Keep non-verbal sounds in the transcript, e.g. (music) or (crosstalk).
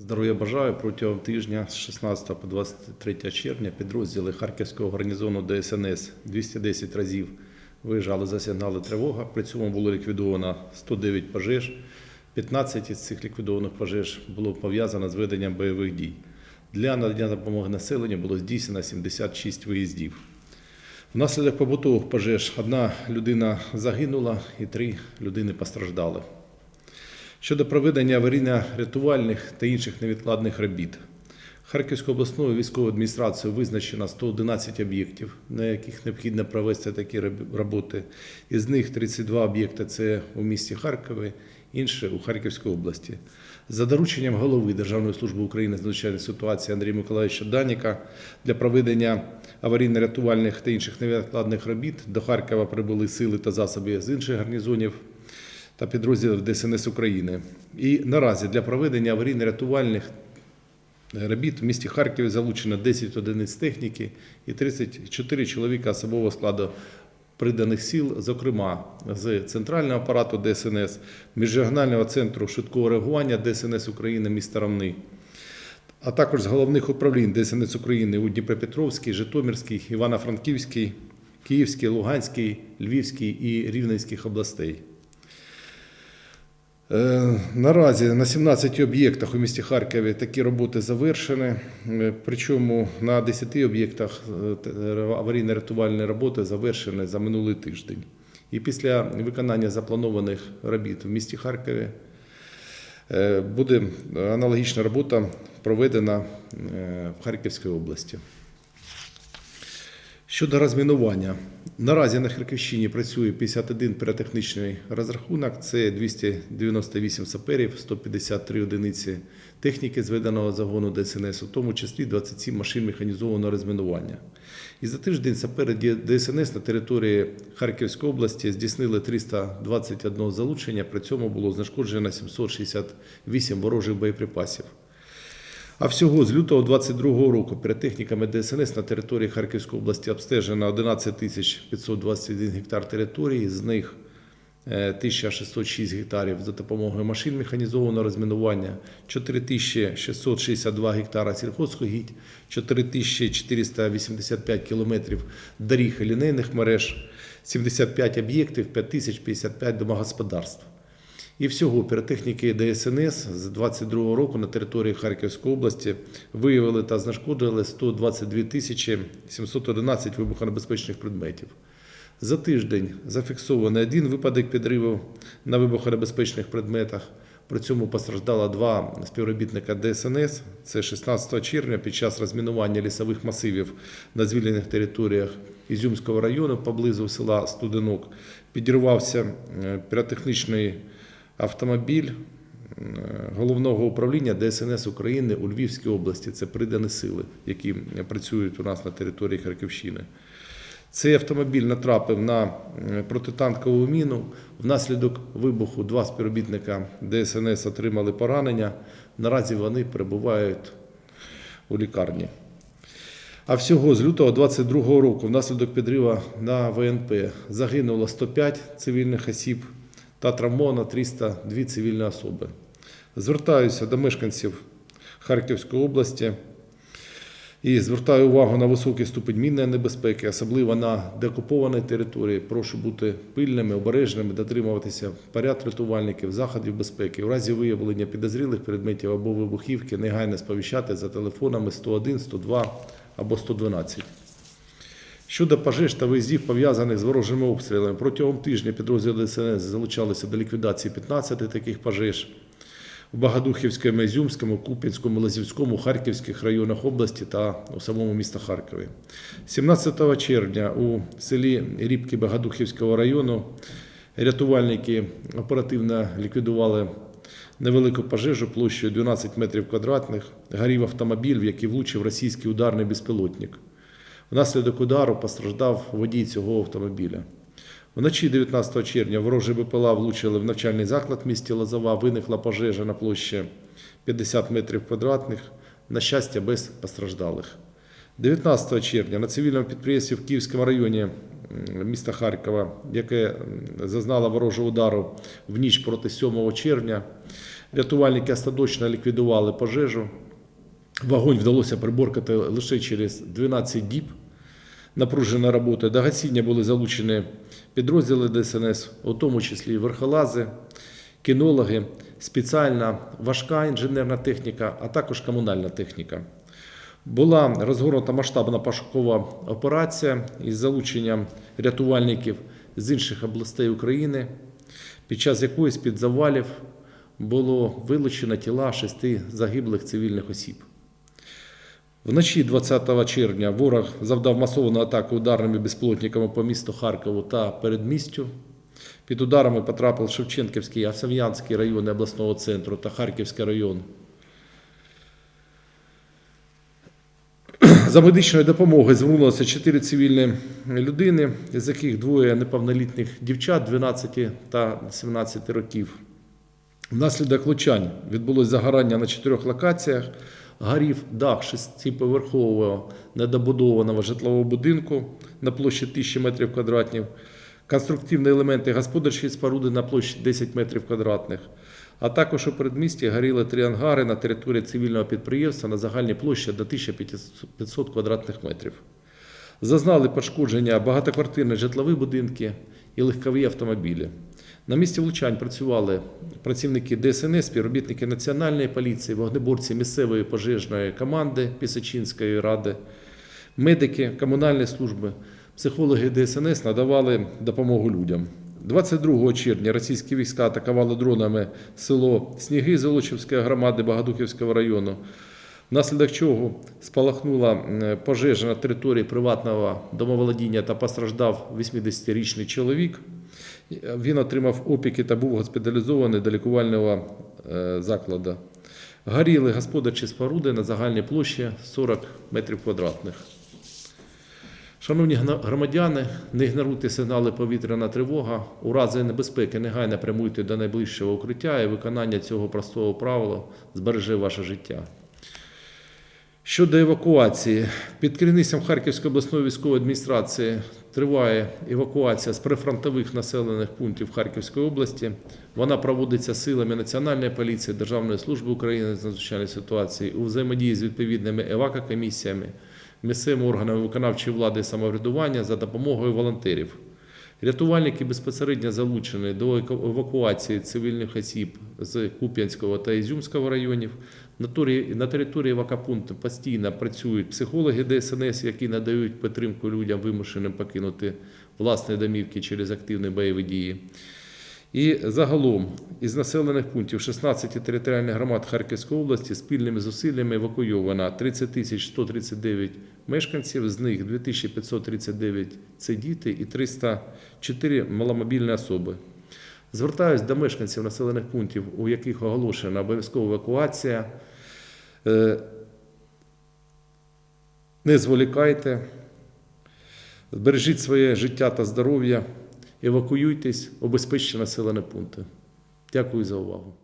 Здоров'я бажаю протягом тижня з 16 по 23 червня підрозділи Харківського гарнізону ДСНС 210 разів виїжджали за сигнали тривога. При цьому було ліквідовано 109 пожеж. 15 із цих ліквідованих пожеж було пов'язано з веденням бойових дій. Для надання допомоги населенню було здійснено 76 виїздів. Внаслідок побутових пожеж одна людина загинула і три людини постраждали. Щодо проведення аварійно-рятувальних та інших невідкладних робіт. Харківською обласною військовою адміністрацією визначено 111 об'єктів, на яких необхідно провести такі роботи. Із них 32 об'єкти це у місті Харкові, інші у Харківській області. За дорученням голови Державної служби України з надзвичайних ситуацій Андрія Миколаївича Даніка для проведення аварійно-рятувальних та інших невідкладних робіт до Харкова прибули сили та засоби з інших гарнізонів та підрозділів ДСНС України. І наразі для проведення аварійно-рятувальних робіт в місті Харкові залучено 10 одиниць техніки і 34 чоловіка особового складу приданих сіл, зокрема з центрального апарату ДСНС, міжрегіонального центру швидкого реагування ДСНС України міста Равни, а також з головних управлінь ДСНС України у Дніпропетровській, Житомирській, Івано-Франківській, Київській, Луганській, Львівській і Рівненських областей. Е, Наразі на 17 об'єктах у місті Харкові такі роботи завершені. Е, Причому на 10 об'єктах е, аварійно-рятувальні роботи завершені за минулий тиждень. І після виконання запланованих робіт в місті Харкові буде аналогічна робота проведена в Харківській області. Щодо розмінування, наразі на Харківщині працює 51 піротехнічний розрахунок, це 298 саперів, 153 одиниці техніки зведеного загону ДСНС, у тому числі 27 машин механізованого розмінування. І за тиждень сапери ДСНС на території Харківської області здійснили 321 залучення, при цьому було знешкоджено 768 ворожих боєприпасів. А всього з лютого 2022 року піротехніками ДСНС на території Харківської області обстежено 11 тисяч 521 гектар території, з них е, 1606 гектарів за допомогою машин механізованого розмінування, 4662 гектара сільхозугідь, 4485 кілометрів доріг і лінейних мереж, 75 об'єктів, 5055 домогосподарств. І всього піротехніки ДСНС з 22 року на території Харківської області виявили та знешкодили 122 тисячі 711 вибухонебезпечних предметів. За тиждень зафіксований один випадок підриву на вибухонебезпечних предметах. При цьому постраждало два співробітника ДСНС. Це 16 червня під час розмінування лісових масивів на звільнених територіях Ізюмського району поблизу села Студенок. Підірвався е, піротехнічний автомобіль е, головного управління ДСНС України у Львівській області. Це придані сили, які працюють у нас на території Харківщини. Цей автомобіль натрапив на е, протитанкову міну. Внаслідок вибуху два співробітника ДСНС отримали поранення. Наразі вони перебувають у лікарні. А всього з лютого 2022 року внаслідок підриву на ВНП загинуло 105 цивільних осіб та травмовано 302 цивільні особи. Звертаюся до мешканців Харківської області і звертаю увагу на високий ступень мінної небезпеки, особливо на деокупованій території. Прошу бути пильними, обережними, дотримуватися поряд рятувальників, заходів безпеки. У разі виявлення підозрілих предметів або вибухівки негайно сповіщати за телефонами 101, 102 або 112. Щодо пожеж та виїздів, пов'язаних з ворожими обстрілами, протягом тижня підрозділи ДСНС залучалися до ліквідації 15 таких пожеж в Багадухівському, Ізюмському, Куп'янському, Лазівському, Харківських районах області та у самому місті Харкові. 17 червня у селі Рібки Багадухівського району рятувальники оперативно ліквідували невелику пожежу площею 12 метрів квадратних. Горів автомобіль, в який влучив російський ударний безпілотник. Внаслідок удару постраждав водій цього автомобіля. Вночі 19 червня ворожі БПЛА влучили в навчальний заклад в місті Лозова. Виникла пожежа на площі 50 метрів квадратних. На щастя, без постраждалих. 19 червня на цивільному підприємстві в Київському районі міста Харкова, яке зазнало ворожого удару в ніч проти 7 червня, рятувальники остаточно ліквідували пожежу. Вогонь вдалося приборкати лише через 12 діб напружена робота. До гасіння були залучені підрозділи ДСНС, у тому числі верхолази, кінологи, спеціальна важка інженерна техніка, а також комунальна техніка. Була розгорнута масштабна пошукова операція із залученням рятувальників з інших областей України, під час якої з-під завалів було вилучено тіла шести загиблих цивільних осіб. Вночі 20 червня ворог завдав масовану атаку ударними безпілотниками по місту Харкову та передмістю. Під ударами потрапив Шевченківський, Авсам'янський райони обласного центру та Харківський район. (clears throat) За медичною допомогою звернулося 4 цивільні людини, з яких двоє неповнолітніх дівчат 12 та 17 років. Внаслідок влучань відбулось загорання на чотирьох локаціях. Горів дах шестиповерхового недобудованого житлового будинку на площі 1000 метрів квадратних, конструктивні елементи господарчої споруди на площі 10 метрів квадратних, а також у передмісті горіли три ангари на території цивільного підприємства на загальній площі до 1500 квадратних метрів. Зазнали пошкодження багатоквартирні житлові будинки і легкові автомобілі. На місці влучань працювали працівники ДСНС, співробітники Національної поліції, вогнеборці місцевої пожежної команди Пісочинської ради, медики, комунальні служби, психологи ДСНС надавали допомогу людям. 22 червня російські війська атакували дронами село Сніги Золочівської громади Богодухівського району. Внаслідок чого спалахнула пожежа на території приватного домоволодіння та постраждав 80-річний чоловік. Він отримав опіки та був госпіталізований до лікувального е, закладу. Горіли господарчі споруди на загальній площі 40 метрів квадратних. Шановні громадяни, не ігноруйте сигнали повітряна тривога. У разі небезпеки негайно прямуйте до найближчого укриття і виконання цього простого правила збереже ваше життя. Щодо евакуації, під керівництвом Харківської обласної військової адміністрації триває евакуація з прифронтових населених пунктів Харківської області. Вона проводиться силами Національної поліції, Державної служби України з надзвичайної ситуації у взаємодії з відповідними евакокомісіями, місцевими органами виконавчої влади і самоврядування за допомогою волонтерів. Рятувальники безпосередньо залучені до евакуації цивільних осіб з Куп'янського та Ізюмського районів. На території- евакопункту постійно працюють психологи ДСНС, які надають підтримку людям, вимушеним покинути власні домівки через активні бойові дії. І загалом із населених пунктів 16 територіальних громад Харківської області спільними зусиллями евакуйовано 30 тисяч 139 мешканців, з них 2539 – це діти і 304 – маломобільні особи. Звертаюсь до мешканців населених пунктів, у яких оголошена обов'язкова евакуація. Е, Не зволікайте, збережіть своє життя та здоров'я, евакуюйтесь, обезпечте населені пункти. Дякую за увагу.